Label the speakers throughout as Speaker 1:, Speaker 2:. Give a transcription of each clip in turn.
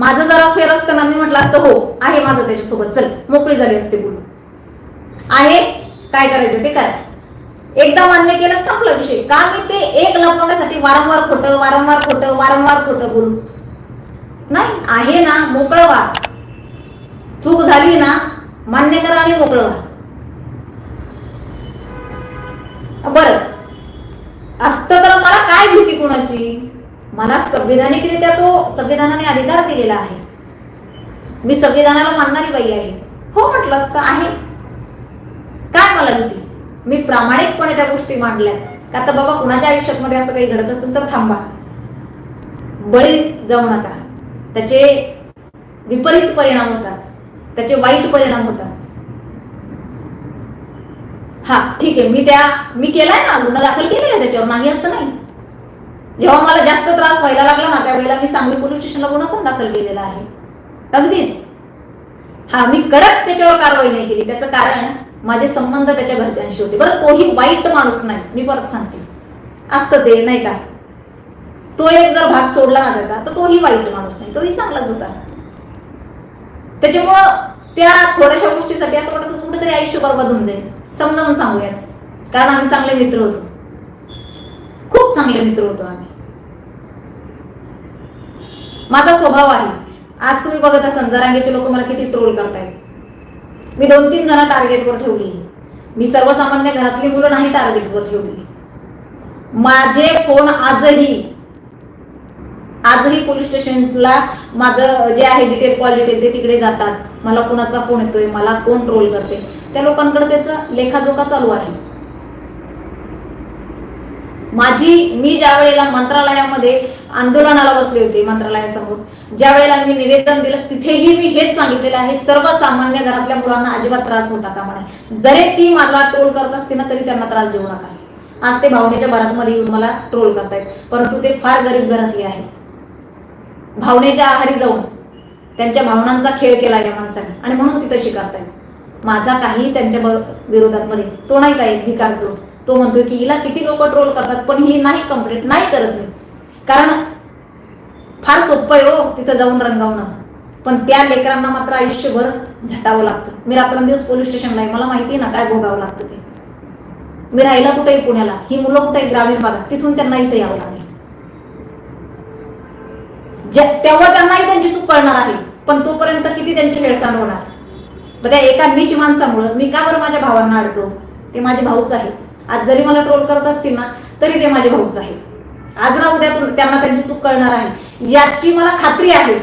Speaker 1: माझं जर अफेअर असतं ना मी म्हटलं असतं हो आहे माझं त्याच्यासोबत. चल मोकळी झाली असते बोलून. आहे? काय करायचं ते करा. एकदा मान्य केलं संपला विषय. का मी ते एक लपवण्यासाठी वारंवार खोटं वारंवार खोटं वारंवार खोटं बोलू? नाही आहे ना मोकळं व्हा. चूक झाली ना मान्य करा आणि मोकळं व्हा. बरं. असतं तर मला काय भीती कुणाची? मला संविधानिकरित्या तो संविधानाने अधिकार दिलेला आहे. मी संविधानाला मानणारी बाई आहे. हो म्हटलं असतं आहे. काय मला भीती? मी प्रामाणिकपणे त्या गोष्टी मांडल्या. का आता बाबा कुणाच्या आयुष्यात मध्ये असं काही घडत असेल तर थांबा. बळी जाऊ नका. त्याचे विपरीत परिणाम होतात. त्याचे वाईट परिणाम होतात. हा ठीक आहे. मी त्या मी केलाय ना गुन्हा दाखल केलेला आहे त्याच्यावर. नाही असं नाही. जेव्हा मला जास्त त्रास व्हायला लागला ना त्यावेळेला मी सांगली पोलीस स्टेशनला गुन्हा पण दाखल केलेला आहे. अगदीच. हा मी कडक त्याच्यावर कारवाई नाही केली. त्याचं कारण माझे संबंध त्याच्या घरच्यांशी होते. बरं तोही वाईट माणूस नाही. मी परत सांगते. असतं ते नाही का? तो एक जर भाग सोडला ना त्याचा तर तोही वाईट माणूस नाही. तोही चांगलाच होता. त्याच्यामुळं त्या थोड्याशा गोष्टीसाठी असं वाटतं कुठेतरी आयुष्य बरबाद होऊन जाईल. समजावून सांगूयात. कारण आम्ही चांगले मित्र होतो. खूप चांगले मित्र होतो आम्ही. माझा स्वभाव आहे. आज तुम्ही बघत असाल जरांगेचे लोक मला किती ट्रोल करतायत. मी दोन तीन जण टार्गेटवर ठेवली. मी सर्वसामान्य घरातली मुलं नाही टार्गेटवर ठेवली. माझे फोन आजही आजही पोलीस स्टेशनला माझं जे आहे डिटेल कॉल डिटेल ते तिकडे जातात. मला कोणाचा फोन येतोय मला कोण ट्रोल करते त्या लोकांकडे त्याचा लेखाजोखा चालू आहे. माझी मी ज्या वेळेला मंत्रालयामध्ये आंदोलनाला बसले होते मंत्रालयासमोर ज्या वेळेला मी निवेदन दिलं तिथेही मी हेच सांगितलेलं आहे सर्वसामान्य घरातल्या मुलांना अजिबात त्रास होता कामा नये जरी ती मला ट्रोल करत असते ना तरी त्यांना त्रास देऊ नका. आज ते भावनेच्या भरातमध्ये येऊन मला ट्रोल करतायत. परंतु ते फार गरीब घरातले आहेत. भावनेच्या आहारी जाऊन त्यांच्या भावनांचा खेळ केला या माणसाने. आणि म्हणून तिथं शिकारतायत माझा काही त्यांच्या विरोधात मध्ये तो नाही काही एक भिकार जो तो म्हणतोय की हिला किती लोक ट्रोल करतात पण ही नाही कंप्लीट नाही करत मी. कारण फार सोपं आहे हो तिथं जाऊन रंगावणं. पण त्या लेकरांना मात्र आयुष्यभर झटावं लागतं. मी रात्रंदिवस पोलीस स्टेशनला आहे मला माहिती आहे ना काय भोगावं लागतं ते. मी राहिला कुठेही पुण्याला? ही मुलं कुठे ग्रामीण भागात? तिथून त्यांना इथे यावं लागेल. जे- तेव्हा त्यांनाही त्यांची चूक कळणार आहे. पण तोपर्यंत किती त्यांची हेळसांड होणार? मग त्या एका नीच माणसामुळं मी का बरं माझ्या भावांना अडकवू? ते माझे भाऊच आहेत. आज जरी मला ट्रोल करत असतील ना तरी ते माझे भाऊच आहेत. आज ना उद्या त्यांना त्यांची चूक कळणार आहे. याची मला खात्री आहे.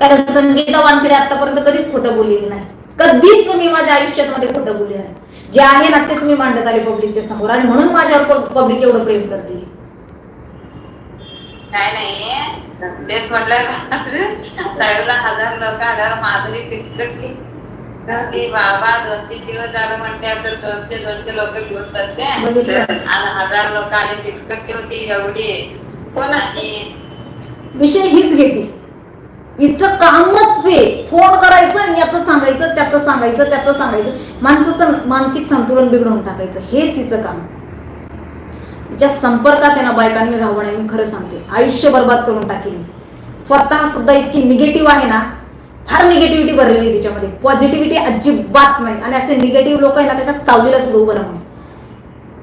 Speaker 1: कारण संगीता वानखेडे आतापर्यंत कधीच खोटं बोललेली नाही. कधीच मी माझ्या आयुष्यात मध्ये खोटं बोलले नाही. जे आहे ना तेच मी मांडत आले पब्लिकच्या समोर. आणि म्हणून माझ्यावर पब्लिक एवढं प्रेम करते.
Speaker 2: काय नाही. तेच म्हटलं साईडला हजार लोक हजार माधुरी फिसकटली की बाबा दिवस झालं म्हणते तर दोनशे दोनशे लोक घेऊन. आणि हजार लोक आले फिसकटली होती एवढी. कोणाची?
Speaker 1: विषय हीच घेते. हिचं कामच ते. फोन करायचं याचं सांगायचं त्याचं सांगायचं त्याचं सांगायचं. माणसाचं मानसिक संतुलन बिघडवून टाकायचं. हेच हिचं काम. तिच्या संपर्कात आहे ना बायकांनी राहू नये मी खरं सांगते. आयुष्य बर्बाद करून टाकेल. स्वतः सुद्धा इतकी निगेटिव्ह आहे ना फार निगेटिव्हिटी भरलेली आहे तिच्यामध्ये. पॉझिटिव्हिटी अजिबात नाही. आणि असे निगेटिव्ह लोक आहे ना त्याच्या सावलीला सुद्धा उभं राहू नये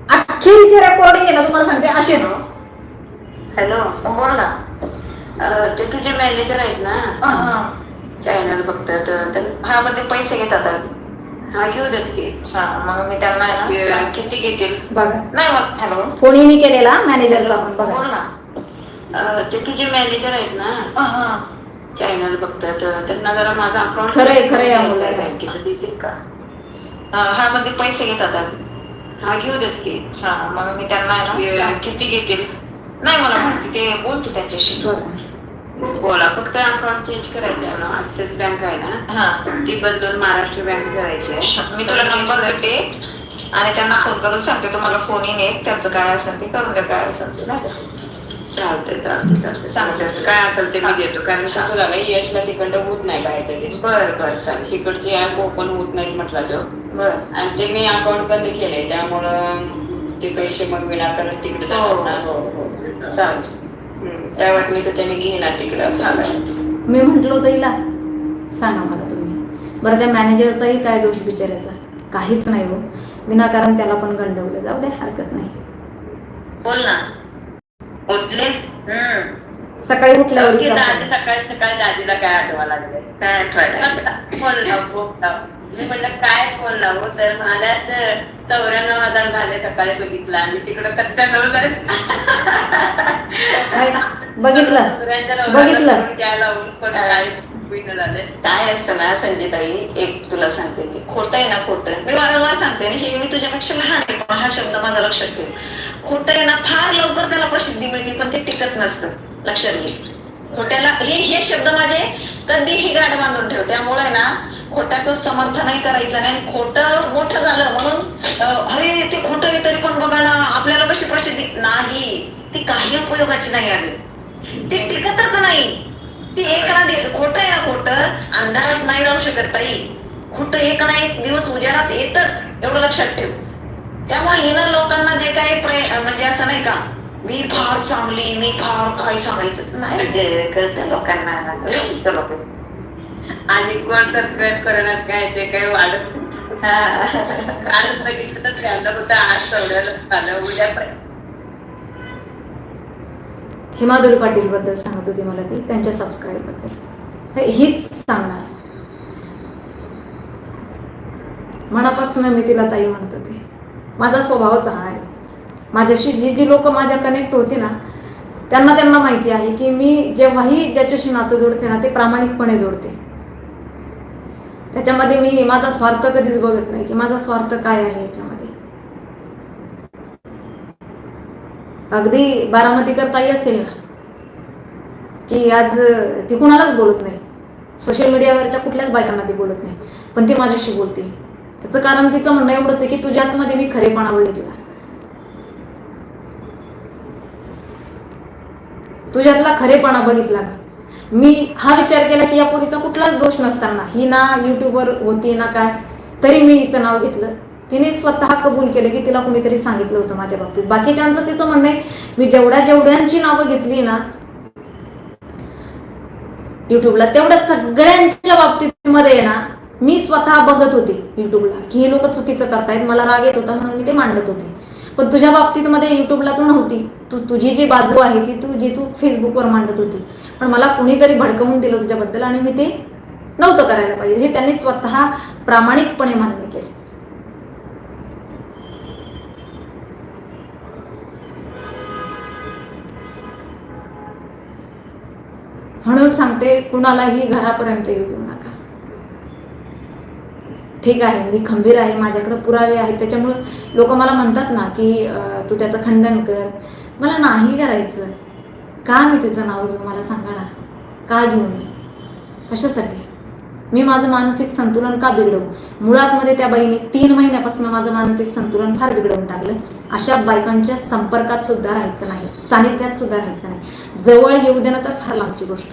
Speaker 1: अख्खी जे रेकॉर्डिंग आहे ना तुम्हाला सांगते असेच.
Speaker 2: हॅलो.
Speaker 3: बोल ना.
Speaker 2: ते तुझे मॅनेजर आहेत ना?
Speaker 3: हा, हा.
Speaker 2: चॅनल बघतात तर
Speaker 3: हा मग ते पैसे घेतात
Speaker 2: हा घेऊ देत की.
Speaker 3: हा मग मी त्यांना
Speaker 2: किती घेतील?
Speaker 1: बघा.
Speaker 3: नाही मग हॅलो.
Speaker 1: फोनही केलेला मॅनेजरचा पण बघा.
Speaker 3: बोल ना.
Speaker 2: ते तुझे मॅनेजर आहेत ना?
Speaker 3: हा, हा.
Speaker 2: चॅनल बघतात त्यांना जरा माझा अकाउंट
Speaker 1: खरंय, खरंय अमोल.
Speaker 2: बँकेचं देतील का?
Speaker 3: हा मग ते पैसे घेतात
Speaker 2: हा घेऊ देत की.
Speaker 3: हा मग मी त्यांना आहे ना सांग-
Speaker 2: किती घेतील?
Speaker 3: नाही मला माहिती ते बोलते त्यांच्याशी.
Speaker 2: बोला फक्त अकाउंट चेंज करायचं आहे ना. ऍक्सिस बँक आहे ना?
Speaker 3: हा.
Speaker 2: ती बदलून महाराष्ट्र बँक करायची आहे.
Speaker 3: मी तुला नंबर देते आणि त्यांना फोन करून सांगते तुम्हाला फोन येईन एक त्यांचं काय असेल ते करून द्या काय असेल ते नाही का?
Speaker 2: चालतंय चालतंय चालतंय
Speaker 3: चालतंय.
Speaker 2: त्याचं काय असेल ते मी देतो. कारण कसं झालं यशला तिकडं होत नाही बाहेरच्या देश
Speaker 3: बर बर चालेल.
Speaker 2: तिकडचे ऍप ओपन होत नाहीत म्हटला तो
Speaker 3: बर.
Speaker 2: आणि ते मी अकाउंट बंद केले त्यामुळं ते पैसे मग विनाकारण तिकडे
Speaker 3: हो हो
Speaker 2: नाही.
Speaker 3: हो. चालेल.
Speaker 2: हम्म, त्या वाटणी तर त्याने घेणार तिकडं.
Speaker 3: चालेल.
Speaker 1: मी म्हंटल होतं हिला सांगा मला तुम्ही. बरं त्या मॅनेजरचाही काय दोष बिचारायचा काहीच नाही हो. विनाकारण त्याला पण गंडवलं. जाऊ दे हरकत नाही.
Speaker 3: बोल ना.
Speaker 2: उठले.
Speaker 3: हम्म.
Speaker 1: सकाळी उठल्यावर.
Speaker 2: सकाळी सकाळी दादीला काय आठवा लागले?
Speaker 3: काय आठवायला
Speaker 2: फोन लाव मी म्हटलं काय फोन लावू? तर माझ्यात चौऱ्याण्णव हजार झाले सकाळी बघितलं आणि तिकडं सत्त्याण्णव झाले
Speaker 1: काय? बघितलं. बघितलं.
Speaker 2: लावून. पण काय
Speaker 3: काय असतं ना संगीताई एक तुला सांगते मी. खोटं आहे ना खोटं. मी वारंवार सांगते ना हे मी तुझ्यापेक्षा लहान आहे पण हा शब्द माझा लक्षात ठेव. खोटं आहे ना फार लवकर त्याला प्रसिद्धी मिळते पण ते टिकत नसतं. लक्षात घे. खोट्याला हे हे शब्द माझे कधीही गाठ बांधून ठेव. त्यामुळे ना खोट्याचं समर्थनही करायचं नाही खोट खोटं मोठं झालं म्हणून अरे ते खोटं आहे तरी पण बघा ना आपल्याला कशी प्रसिद्धी? नाही. ती काही उपयोगाची नाही आली ती टिकतच नाही. ती एक ना खोटं आहे ना खोटं अंधारात नाही राहू शकत ताई खोटं एक ना एक दिवस उजेडात येतच एवढं लक्षात ठेव त्यामुळे हिनं लोकांना जे काही प्रय म्हणजे असं नाही का मी फार चांगली मी फार काय सांगायचं नाही कळतं लोकांना लोकांना.
Speaker 2: आणि कोण सबस्क्राईब करणार काय ते काही वाढत
Speaker 3: हा.
Speaker 2: काल बघितलं तर त्यांना कुठं आज चौऱ्याला झालं उद्या पण
Speaker 1: हिमादुल पाटीलबद्दल सांगत होती मला ती त्यांच्या सबस्क्राईबबद्दल हे- हीच सांगणार. मनापासून मी तिला ताई म्हणत होते. माझा स्वभावच हा आहे. माझ्याशी जी जी लोक माझ्या कनेक्ट होते ना त्यांना त्यांना माहिती आहे की मी जेव्हाही ज्याच्याशी नातं जोडते ना ते प्रामाणिकपणे जोडते. त्याच्यामध्ये मी माझा स्वार्थ कधीच बघत नाही की माझा स्वार्थ काय आहे याच्यामध्ये. अगदी बारामती करताही असेल ना की आज ती कुणालाच बोलत नाही. सोशल मीडियावरच्या कुठल्याच बायकांना ती बोलत नाही. पण ती माझ्याशी बोलते. त्याचं कारण तिचं म्हणणं एवढंच आहे की तुझ्या आतमध्ये मी खरेपणा बघितला तुझ्यातला खरेपणा बघितला मी मी हा विचार केला की या पोरीचा कुठलाच दोष नसताना. ही ना युट्यूबवर होती ना काय तरी मी हिचं नाव घेतलं. तिने स्वतः कबूल केलं की तिला कुणीतरी सांगितलं होतं माझ्या बाबतीत. बाकीच्यांचं तिचं म्हणणं आहे मी जेवढ्या जेवढ्यांची नावं घेतली ना युट्यूबला तेवढ्या सगळ्यांच्या बाबतीत मध्ये ना मी स्वतः बघत होते युट्यूबला की हे लोक चुकीचं करतायत मला राग येत होता म्हणून मी ते मांडत होते. पण तुझ्या बाबतीत मध्ये युट्यूबला तू नव्हती. तू तुझी जी बाजू आहे ती तू जी तू फेसबुकवर मांडत होती. पण मला कुणीतरी भडकवून दिलं तुझ्याबद्दल आणि मी ते नव्हतं करायला पाहिजे. हे त्यांनी स्वतः प्रामाणिकपणे मान्य केलं. म्हणून सांगते कुणालाही घरापर्यंत येऊ देऊ नका. ठीक आहे मी खंबीर आहे माझ्याकडे पुरावे आहेत. त्याच्यामुळे लोक मला म्हणतात ना की तू त्याचं खंडन कर. मला नाही करायचं. का मी तिचं नाव घेऊ? मला सांगा ना. का घेऊ मी? कशासाठी? मी माझं मानसिक संतुलन का बिघडवू? मुळात मध्ये त्या बाईने तीन महिन्यापासून माझं मानसिक संतुलन फार बिघडवून टाकलं अशा बायकांच्या संपर्कात सुद्धा राहायचं नाही. सानिध्यात सुद्धा राहायचं नाही. जवळ येऊ देणं तर फार लांबची गोष्ट.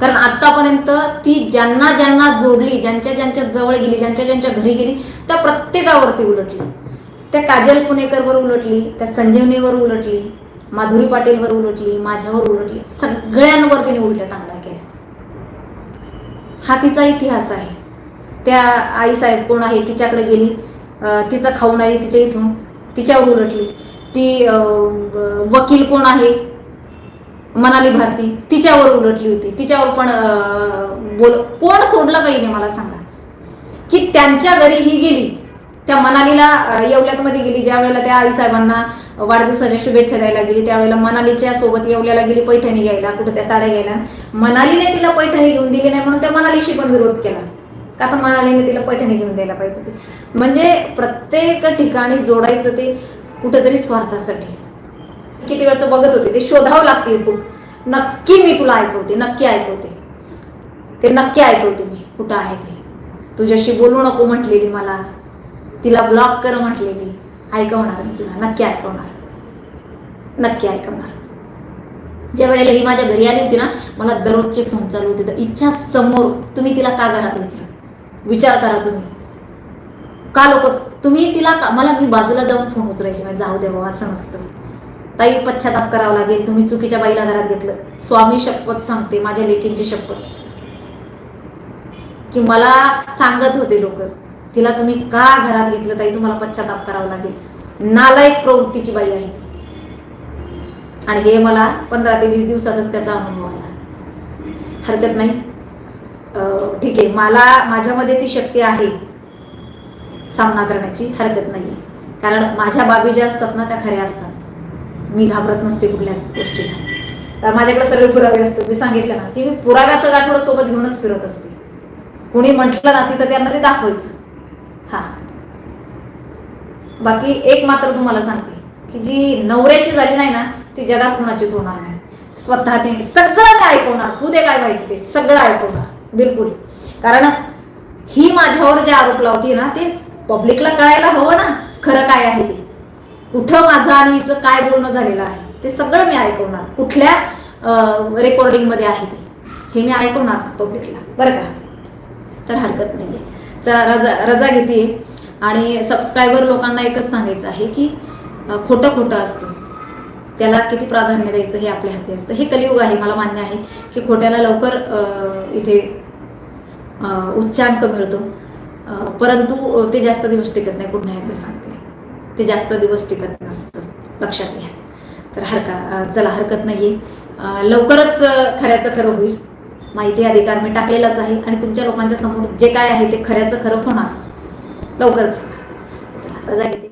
Speaker 1: कारण आतापर्यंत ती ज्यांना ज्यांना जोडली ज्यांच्या ज्यांच्या जवळ गेली ज्यांच्या ज्यांच्या घरी गेली त्या प्रत्येकावरती उलटली. त्या काजल पुणेकरवर उलटली त्या संजीवनीवर उलटली माधुरी पाटीलवर उलटली माझ्यावर उलटली सगळ्यांवर तिने उलट्या तांगड्या केल्या. हा तिचा इतिहास आहे. त्या आईसाहेब कोण आहे तिच्याकडे गेली. तिचं खाऊन आली तिच्या इथून. तिच्यावर उलटली. ती वकील कोण आहे? मनाली भारती. तिच्यावर उलटली होती. तिच्यावर पण बोल कोण सोडलं काही नाही मला सांगा? की त्यांच्या घरी ही गेली. त्या मनालीला येवल्यातमध्ये गेली. ज्या वेळेला त्या आईसाहेबांना वाढदिवसाच्या शुभेच्छा द्यायला गेली. त्यावेळेला मनालीच्या सोबत येवल्याला गेली पैठणी घ्यायला कुठं त्या साड्या घ्यायला. मनालीने तिला पैठणी घेऊन दिली नाही म्हणून त्या मनालीशी पण विरोध केला. का तर मनालीने तिला पैठणी घेऊन द्यायला पाहिजे होती. म्हणजे प्रत्येक ठिकाणी जोडायचं ते कुठंतरी स्वार्थासाठी. किती वेळचं बघत होते ते शोधावं लागतील खूप. नक्की मी तुला ऐकवते नक्की ऐकवते. ते नक्की ऐकवते मी कुठं आहे ते. तुझ्याशी बोलू नको म्हटलेली मला. तिला ब्लॉक कर म्हटलेली. ऐकवणार मी तुला नक्की ऐकवणार. नक्की ऐकवणार. ज्या वेळेला ही माझ्या घरी आली होती ना मला दररोजचे फोन चालू होते. तर इच्छा समोर तुम्ही तिला का घरात घेतलं? विचार करा तुम्ही. का लोक तुम्ही तिला का मला मी बाजूला जाऊन फोन उचलायची म्हणजे जाऊ दे बाबा असं नसतं. ताई पश्चाताप करावा लागेल. तुम्ही चुकीच्या बाईला घरात घेतलं. स्वामी शपथ सांगते माझ्या लेकींची शपथ. की मला सांगत होते लोक तिला तुम्ही का घरात घेतलं? ताई तुम्हाला पश्चाताप करावा लागेल. नालायक प्रवृत्तीची बाई आहे. आणि हे मला पंधरा ते वीस दिवसातच त्याचा अनुभव आला. हरकत नाही. ठीक आहे. मला माझ्यामध्ये ती शक्ती आहे. सामना करण्याची हरकत नाही कारण माझ्या बाबी ज्या असतात ना त्या खऱ्या असतात. मी घाबरत नसते कुठल्याच गोष्टीला. माझ्याकडे सगळे पुरावे असतात. मी सांगितलं ना की मी पुराव्याचं गाठोडं सोबत घेऊनच फिरत असते. कुणी म्हटलं ना तिथं त्यांना ते दाखवायचं. हा. बाकी एक मात्र तुम्हाला सांगते की जी नवऱ्याची झाली नाही ना ती जगात कोणाचीच होणार नाही. स्वतः ते सगळं काय ऐकवणार खुदे काय व्हायचं ते सगळं ऐकवणार बिलकुल. कारण ही माझ्यावर जे आरोप लावते ना ते पब्लिकला कळायला हवं ना खरं काय आहे ते. कुठं माझं आणि हिचं काय बोलणं झालेलं आहे ते सगळं मी ऐकवणार. कुठल्या रेकॉर्डिंगमध्ये आहे ते हे मी ऐकवणार पब्लिकला. बरं का? तर हरकत नाही आहे चा रजा रजा घेते. आणि सबस्क्रायबर लोकांना एकच सांगायचं आहे की खोटं खोटं असतं. त्याला किती प्राधान्य द्यायचं हे आपल्या हाती असतं. हे कलियुग आहे मला मान्य आहे की खोट्याला लवकर इथे उच्चांक मिळतो. परंतु ते जास्त दिवस टिकत नाही पुन्हा एकदा सांगते. ते जास्त दिवस टिकत नसतं. लक्षात घ्या. तर हरका चला हरकत नाही आहे लवकरच खऱ्याचं खरं होईल. माहिती अधिकार मी टाकलेलाच आहे आणि तुमच्या लोकांच्या समोर जे काय आहे ते खऱ्याचं खरं होणार. लवकरच होणार. रजा घेते